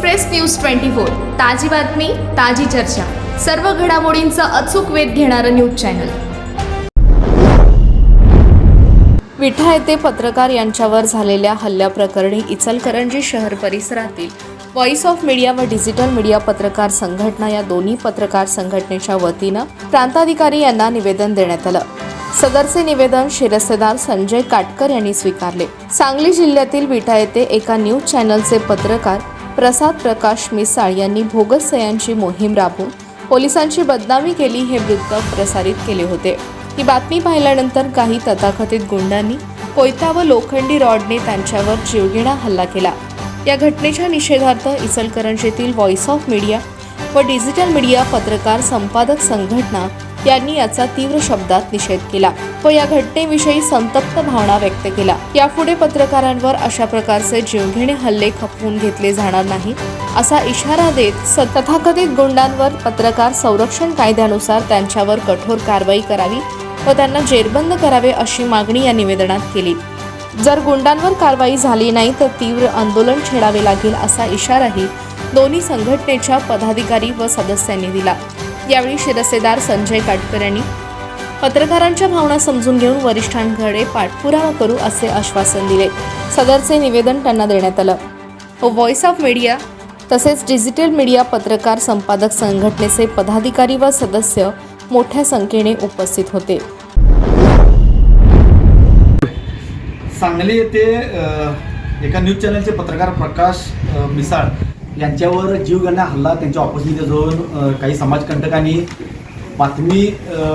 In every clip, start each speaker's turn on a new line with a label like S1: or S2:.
S1: Express news twenty four. ताजी बातमी ताजी चर्चा. सर्व घडामोडींचा अचूक वेध घेणारं न्यूज चॅनल. विठा येथे पत्रकार यांच्यावर झालेल्या हल्ल्याप्रकरणी इचलकरंजी शहर परिसरातील व्हॉइस ऑफ मीडिया व डिजिटल मीडिया पत्रकार संघटना या दोन्ही पत्रकार संघटनेच्या वतीनं प्रांताधिकारी यांना निवेदन देण्यात आलं. सदरचे निवेदन शिरस्तेदार संजय काटकर यांनी स्वीकारले. सांगली जिल्ह्यातील विठा येथे एका न्यूज चॅनलचे पत्रकार प्रसाद प्रकाश मिसाळ यांनी भोगस सह्यांची मोहीम राबवून पोलिसांची बदनामी केली हे वृत्त प्रसारित केले होते. ही बातमी पाहिल्यानंतर काही तथाकथित गुंडांनी कोयता व लोखंडी रॉडने त्यांच्यावर जीवघेणा हल्ला केला. या घटनेच्या निषेधार्थ इचलकरंजीतील व्हॉइस ऑफ मीडिया व डिजिटल मीडिया पत्रकार संपादक संघटना यांनी याचा तीव्र शब्दात निषेध केला. व या घटनेविषयी संतप्त भावना व्यक्त केला. यापुढे पत्रकारांवर अशा प्रकारचे जीवघेणे हल्ले खपवून घेतले जाणार नाही असा इशारा देत स- तथाकथित गुंडांवर पत्रकार संरक्षण कायद्यानुसार त्यांच्यावर कठोर कारवाई करावी व त्यांना जेरबंद करावे अशी मागणी या निवेदनात केली. जर गुंडांवर कारवाई झाली नाही तर तीव्र आंदोलन छेडावे लागेल असा इशाराही दोन्ही संघटनेच्या पदाधिकारी व सदस्यांनी दिला. यावेळी शिरसेदार संजय काटकर यांनी पत्रकारांच्या भावना समजून घेऊन वरिष्ठांकडे पाठपुरावा करू असे आश्वासन दिले. सदरचे निवेदन त्यांना देण्यात आलं. व व्हॉइस ऑफ मीडिया तसेच डिजिटल मीडिया पत्रकार संपादक संघटनेचे पदाधिकारी व सदस्य मोठ्या संख्येने उपस्थित होते.
S2: सांगली येथे एका न्यूज चॅनलचे पत्रकार प्रकाश मिसाळ यांच्यावर जीवघेणा हल्ला त्यांच्या ऑफिसमध्ये जाऊन काही समाजकंटकांनी बातमी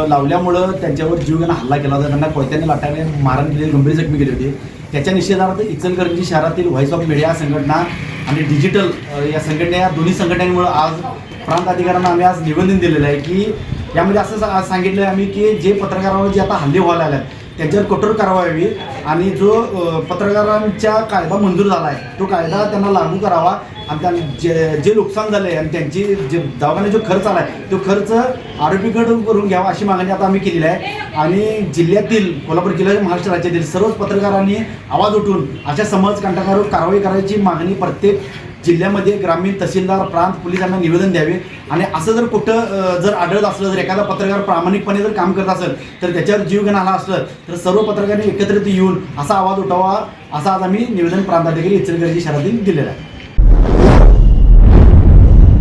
S2: लावल्यामुळं त्यांच्यावर जीवघेणा हल्ला केला होता. त्यांना कोयत्याने लाटाने मारण केले गंभीर जखमी केली होती. त्याच्या निषेधार्थ इचलकरंजी शहरातील व्हॉइस ऑफ मीडिया संघटना आणि डिजिटल या संघटना या दोन्ही संघटनांमुळे आज प्रांत अधिकाऱ्यांना आम्ही आज निवेदन दिलेलं आहे की यामध्ये असं सा- सांगितलं आहे आम्ही की जे पत्रकारांवर जे आता हल्ले व्हायला आले आहेत त्यांच्यावर कठोर कारवाई व्हावी. आणि जो पत्रकारांचा पत्रकारांच्या कायदा मंजूर झाला आहे तो कायदा त्यांना लागू करावा. आणि त्या जे जे नुकसान झालं आहे आणि त्यांची जे दवाखान्यात जो खर्च आला आहे तो खर्च आरोपीकडून करून घ्यावा अशी मागणी आता आम्ही केलेली आहे. आणि जिल्ह्यातील कोल्हापूर जिल्ह्यातील महाराष्ट्र राज्यातील सर्वच पत्रकारांनी आवाज उठून अशा समाजकंटकांवर कारवाई करायची मागणी प्रत्येक जिल्ह्यामध्ये ग्रामीण तहसीलदार प्रांत पोलिसांना निवेदन द्यावे. आणि असं जर कुठं जर आढळत असलं जर एखादा पत्रकार प्रामाणिकपणे जर काम करत असेल तर त्याच्यावर जीव आला असलं तर सर्व पत्रकारांनी एकत्रित येऊन असा आवाज उठावा असा आज आम्ही निवेदन प्रांताधिकारी इचलकरंजी शहरातील दिलेला आहे.